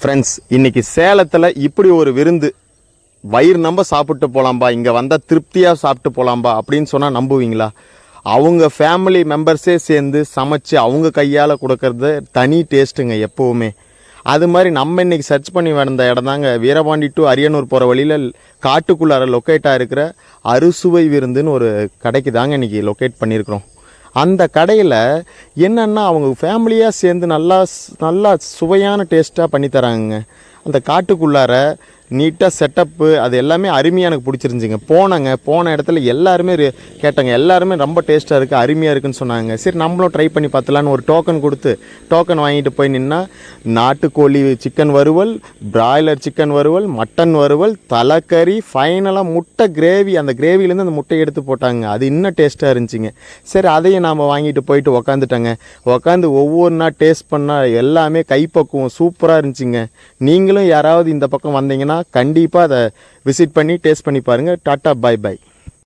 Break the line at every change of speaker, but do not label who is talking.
Friends இன்றைக்கி சேலத்தில் இப்படி ஒரு விருந்து வயிறு நம்ப சாப்பிட்டு போகலாம்பா இங்கே வந்தால் திருப்தியாக சாப்பிட்டு போகலாம்பா அப்படின்னு சொன்னால் நம்புவீங்களா? அவங்க ஃபேமிலி மெம்பர்ஸே சேர்ந்து சமைச்சு அவங்க கையால் கொடுக்கறது தனி டேஸ்ட்டுங்க எப்போவுமே. அது மாதிரி நம்ம இன்றைக்கி சர்ச் பண்ணி வந்த இடம் தாங்க வீரபாண்டி டு அரியனூர் போகிற வழியில் காட்டுக்குள்ளார லொக்கேட்டாக இருக்கிற அறுசுவை விருந்துன்னு ஒரு கடைக்கு தாங்க இன்றைக்கி லொக்கேட் பண்ணியிருக்கிறோம். அந்த கடையில் என்னென்னா அவங்க ஃபேமிலியாக சேர்ந்து நல்லா நல்லா சுவையான டேஸ்ட்டாக பண்ணி அந்த காட்டுக்குள்ளார நீட்டாக செட்டப்பு அது எல்லாமே அருமையாக எனக்கு பிடிச்சிருந்துச்சிங்க. போனேங்க போன இடத்துல எல்லாருமே கேட்டாங்க. எல்லாருமே ரொம்ப டேஸ்ட்டாக இருக்குது அருமையாக இருக்குன்னு சொன்னாங்க. சரி நம்மளும் ட்ரை பண்ணி பார்த்தலான்னு ஒரு டோக்கன் கொடுத்து டோக்கன் வாங்கிட்டு போய் நின்னா நாட்டுக்கோழி சிக்கன் வறுவல் பிராய்லர் சிக்கன் வறுவல் மட்டன் வறுவல் தலைக்கறி ஃபைனலாக முட்டை கிரேவி அந்த கிரேவிலேருந்து அந்த முட்டையை எடுத்து போட்டாங்க. அது இன்னும் டேஸ்ட்டாக இருந்துச்சுங்க. சரி அதையும் நாம் வாங்கிட்டு போயிட்டு உக்காந்துட்டேங்க. உக்காந்து ஒவ்வொரு நாள் டேஸ்ட் பண்ணால் எல்லாமே கைப்பக்குவம் சூப்பராக இருந்துச்சுங்க. நீங்களும் யாராவது இந்த பக்கம் வந்தீங்கன்னா கண்டிப்பாக அதை விசிட் பண்ணி டேஸ்ட் பண்ணி பாருங்கள் டாட்டா பை பை